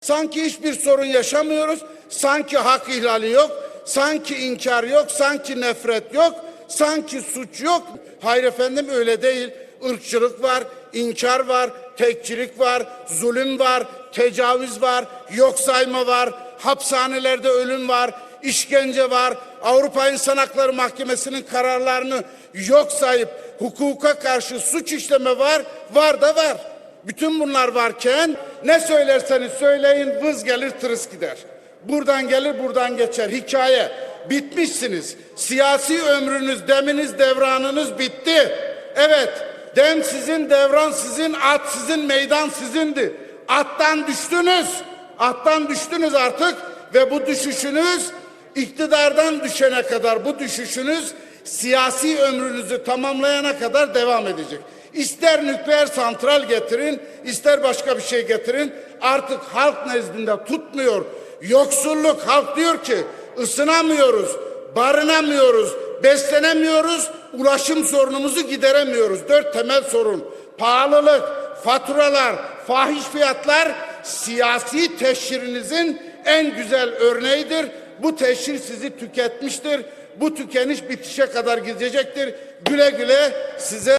Sanki hiçbir sorun yaşamıyoruz. Sanki hak ihlali yok. Sanki inkar yok. Sanki nefret yok. Sanki suç yok. Hayır efendim öyle değil. Irkçılık var, inkar var, tekçilik var, zulüm var, tecavüz var, yok sayma var, hapishanelerde ölüm var, işkence var. Avrupa İnsan Hakları Mahkemesi'nin kararlarını yok sayıp hukuka karşı suç işleme var, var da var. Bütün bunlar varken ne söylerseniz söyleyin vız gelir tırıs gider. Buradan gelir buradan geçer. Hikaye. Bitmişsiniz. Siyasi ömrünüz, deminiz, devranınız bitti. Evet. Dem sizin, devran sizin, at sizin, meydan sizindi. Attan düştünüz. Attan düştünüz artık ve bu düşüşünüz iktidardan düşene kadar bu düşüşünüz siyasi ömrünüzü tamamlayana kadar devam edecek. İster nükleer santral getirin, ister başka bir şey getirin. Artık halk nezdinde tutmuyor. Yoksulluk halk diyor ki ısınamıyoruz, barınamıyoruz, beslenemiyoruz, ulaşım sorunumuzu gideremiyoruz. Dört temel sorun. Pahalılık, faturalar, fahiş fiyatlar siyasi teşhirinizin en güzel örneğidir. Bu teşhir sizi tüketmiştir. Bu tükeniş bitişe kadar gidecektir. Güle güle size